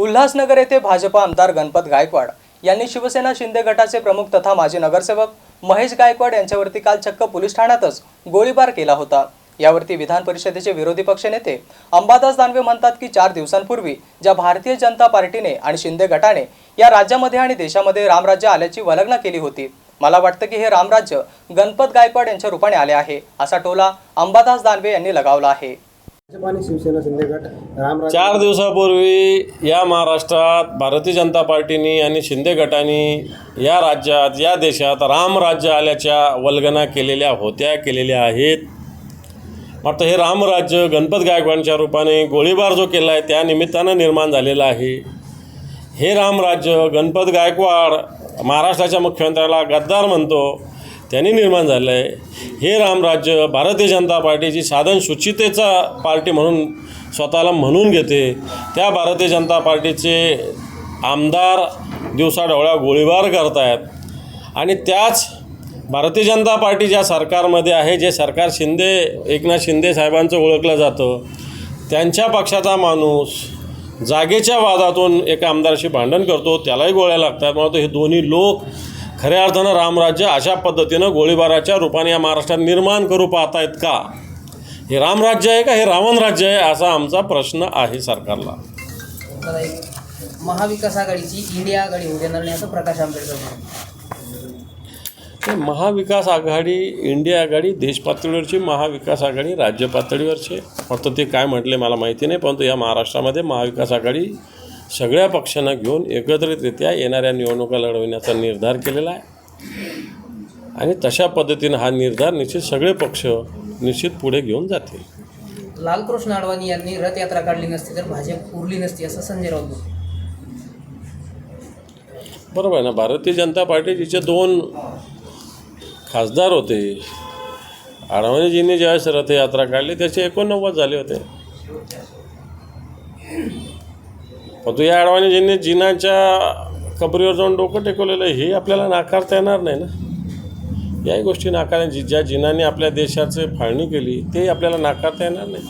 उल्हासनगर येथे भाजपा आमदार गणपत गायकवाड यांनी शिवसेना शिंदे गटाचे प्रमुख तथा माजी नगरसेवक महेश गायकवाड यांच्यावरती काल चक्क पोलीस ठाण्यातच गोळीबार केला होता. यावरती विधान परिषदेचे विरोधी पक्षनेते अंबादास दानवे म्हणतात की चार दिवसांपूर्वी ज्या भारतीय जनता पार्टीने आणि शिंदे गटाने या राज्यामध्ये आणि देशामध्ये रामराज्य आल्याची वलग्न केली होती. मला वाटतं की हे रामराज्य गणपत गायकवाड यांच्या रूपाने आले आहे असा टोला अंबादास दानवे यांनी लगावला आहे. आणि शिवसेना शिंदे गट रामराज चार दिवसापूर्वी या महाराष्ट्रात भारतीय जनता पार्टीनी आणि शिंदे गटाने या राज्यात या देशात रामराज्य आल्याच्या वल्गना केलेल्या होत्या केलेल्या आहेत. मात्र हे रामराज्य गणपत गायकवाडांच्या रूपाने गोळीबार जो केला आहे त्या निमित्तानं निर्माण झालेलं आहे. हे रामराज्य गणपत गायकवाड महाराष्ट्राच्या मुख्यमंत्र्याला गद्दार म्हणतो. त्यांनी निर्माण झालं आहे. हे रामराज्य भारतीय जनता पार्टीची साधन शुचितेचा पार्टी म्हणून स्वतःला म्हणून घेते. त्या भारतीय जनता पार्टीचे आमदार दिवसाढवळ्या गोळीबार करतायत. आणि त्याच भारतीय जनता पार्टी ज्या सरकारमध्ये आहे जे सरकार शिंदे एकनाथ शिंदे साहेबांचं ओळखलं जातं त्यांच्या पक्षाचा माणूस जागेच्या वादातून एका आमदाराशी भांडण करतो त्यालाही गोळ्या लागतात. मला हे दोन्ही लोक खऱ्या अर्थानं रामराज्य अशा पद्धतीनं गोळीबाराच्या रूपाने या महाराष्ट्रात निर्माण करू पाहतायत का? हे रामराज्य आहे का? हे रावण राज्य आहे? असा आमचा प्रश्न आहे सरकारला. महाविकास आघाडीची इंडिया आघाडी होऊ देणार नाही असं प्रकाश आंबेडकर महाविकास आघाडी इंडिया आघाडी देश पातळीवरची महाविकास आघाडी राज्य पातळीवरची. फक्त ते काय म्हटले मला माहिती नाही परंतु या महाराष्ट्रामध्ये महाविकास आघाडी सगळ्या पक्षांना घेऊन एकत्रितरित्या येणाऱ्या निवडणुका लढवण्याचा निर्धार केलेला आहे. आणि तशा पद्धतीनं हा निर्धार निश्चित सगळे पक्ष निश्चित पुढे घेऊन जातील. लालकृष्ण अडवाणी यांनी रथयात्रा काढली नसती तर भाजप उरली नसती असं संजय राऊत बरोबर आहे ना भारतीय जनता पार्टीचे दोन खासदार होते. अडवाणीजींनी ज्यावेळेस रथयात्रा काढली त्याचे एकोणनव्वद झाले होते. परंतु या अडवाणीजींनी जिनाच्या कबरीवर जाऊन डोकं टेकवलेलं हे आपल्याला नाकारता येणार नाही ना? याही गोष्टी नाकार जी ज्या जिनाने आपल्या देशाचे फाळणी केली ते आपल्याला नाकारता येणार नाही.